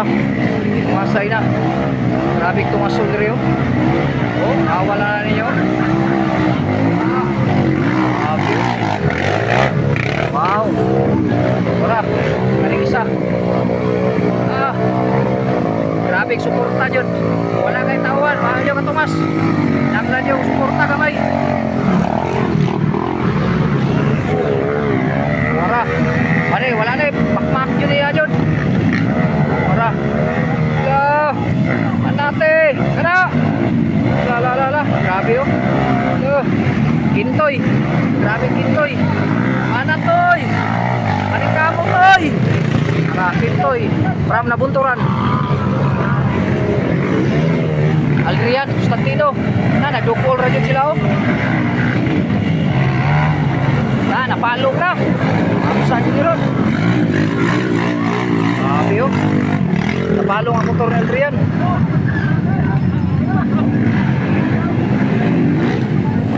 Ora. Tumasay na. Grabe tumasol rin oh. Oh, nawala na ninyo. Wow. Ora. Kaling isa. Ah. Grabe suporta jud. Wala kay tawan, mahal yo ka Tomas. Nanglan yung suporta kamay. Ora. Pare, wala na eh. Makmak yun niya jud. Ora. Ya. Anate. Kana. La la la la. Grabe oh. Uh. Kintoy. Grabe kintoy. Anatoy. Aning kamo toy. Ara kintoy. From nabunturan. Aldrian, Constantino. Na, nagdukol ra jud sila oh. Na, napalong na. Ano sa atin yun? Grabe oh. Napalong ang motor ni Aldrian.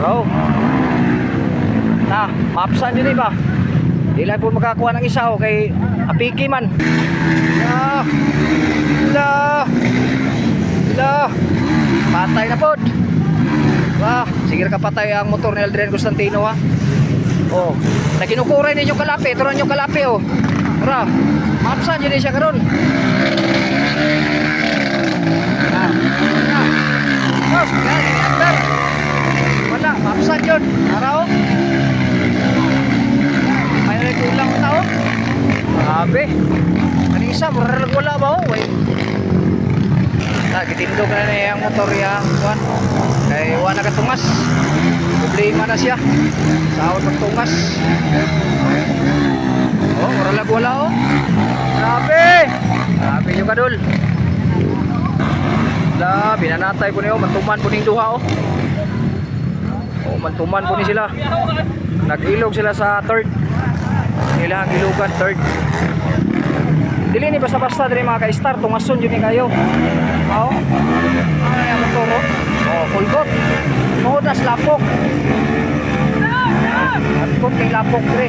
Bro. Na, mapsan yun iba. Di lang po makakuha ng isa oh, kay Apiki man. La. La. La. Patay na pod. Wah, sige ka patay ang motor ni Aldrian Constantino ha. Oh, nakinukuray ninyo kalapi, turon yung kalapi oh. Tara, mapsan yun siya karon. Ah, ah. Wala, mapsan yun. Tara oh. May rin kulang tao. Grabe. Ano isa, mura wala ba oh. Wait. Ah, gitindog na na yung motor ya, kuan. Kay wala na katungas. Problema na siya. Sahod magtungas. Oh, mura lang wala oh. Grabe. Grabe yung kadol. La, binanatay po niyo, mantuman po ning duha oh. Oh, mantuman po ni sila. Nag-ilog sila sa third. Nila ang ilugan third. Dili ni basta-basta diri mga ka-star tungason yun ni kayo. Mao. Ano yung motor oh? Oh, kulgot. Sa lapok. Lapok kay lapok diri.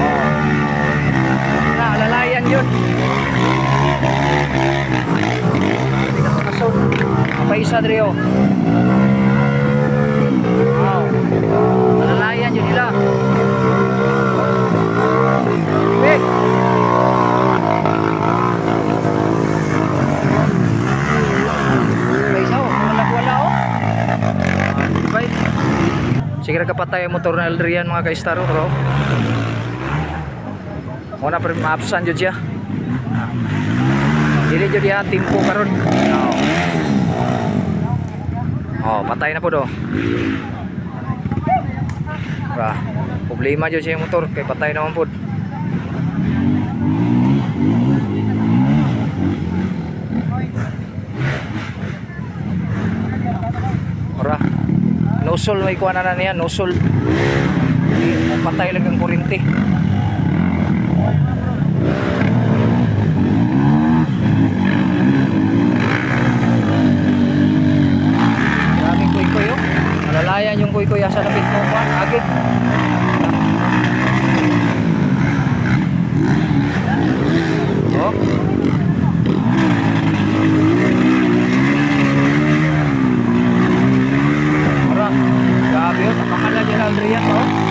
Oh. Na lalayan yun. Tungason. Apa isa diri oh. Wow. Malalayan yun nila. Big. May isa oh. Wala wala oh. Bye. Sige ra kapatay ang motor na Aldrian mga ka-star oh, bro. Muna pa maapsan jud siya. Dili jud ya timpo karon. Oh. Oh, patay na po do. Ba, problema jud siya motor kay patay naman po. Ora. Nosol may kuha na na niya, nosol. Patay lang ang kuryente. Daming kuy-kuy oh. Malalayan yung kuy-kuy sa lapit mo pa. Agit. Oh. Ora. Grabe oh. Tapakala dyan